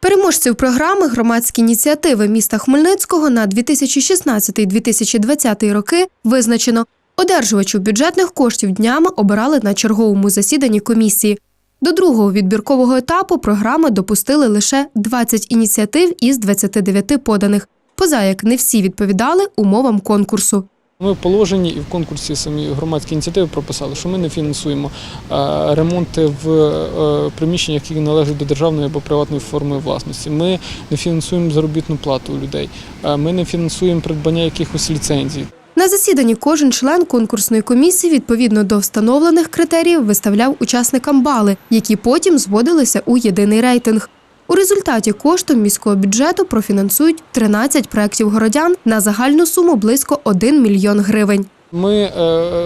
Переможців програми громадські ініціативи міста Хмельницького на 2016-2020 роки визначено. Одержувачів бюджетних коштів днями обирали на черговому засіданні комісії. До другого відбіркового етапу програми допустили лише 20 ініціатив із 29 поданих, поза як не всі відповідали умовам конкурсу. Ми в положенні і в конкурсі самі громадські ініціативи прописали, що ми не фінансуємо е, ремонти в е, приміщеннях, які належать до державної або приватної форми власності. Ми не фінансуємо заробітну плату у людей. Е, Ми не фінансуємо придбання якихось ліцензій. На засіданні кожен член конкурсної комісії відповідно до встановлених критеріїв виставляв учасникам бали, які потім зводилися у єдиний рейтинг. У результаті коштом міського бюджету профінансують 13 проєктів городян на загальну суму близько 1 мільйон гривень. Ми е,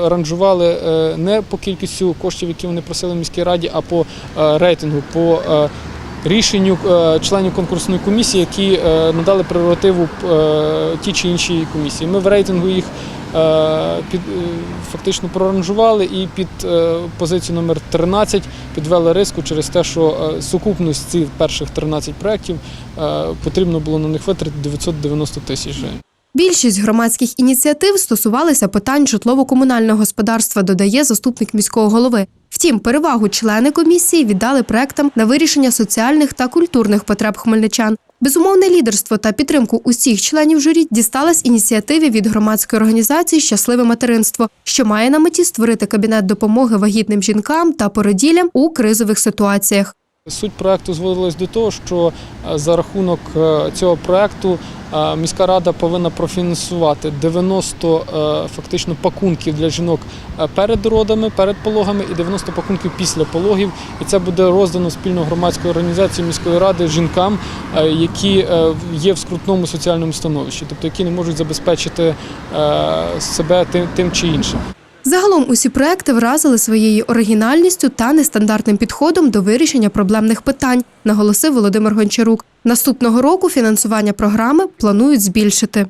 ранжували е, не по кількістю коштів, які вони просили в міській раді, а по е, рейтингу, по рішенню членів конкурсної комісії, які надали прерогативу ті чи іншій комісії. Ми в рейтингу їх під, е, фактично проранжували і під е, позицію номер 13 підвели риску через те, що е, сукупність цих перших 13 проєктів е, потрібно було на них витратити 990 тисяч гривень. Більшість громадських ініціатив стосувалися питань житлово-комунального господарства, додає заступник міського голови. Втім, перевагу члени комісії віддали проектам на вирішення соціальних та культурних потреб хмельничан. Безумовне лідерство та підтримку усіх членів журі дісталась ініціативі від громадської організації Щасливе материнство, що має на меті створити кабінет допомоги вагітним жінкам та породілям у кризових ситуаціях. Суть проекту зводилась до того, що е, за рахунок е, цього проекту е, міська рада повинна профінансувати 90 е, фактично пакунків для жінок перед родами, перед пологами і 90 пакунків після пологів. І це буде роздано спільно громадською організацією міської ради жінкам, які є в скрутному соціальному становищі, тобто які не можуть забезпечити себе тим, тим чи іншим. Загалом усі проекти вразили своєю оригінальністю та нестандартним підходом до вирішення проблемних питань, наголосив Володимир Гончарук. Наступного року фінансування програми планують збільшити.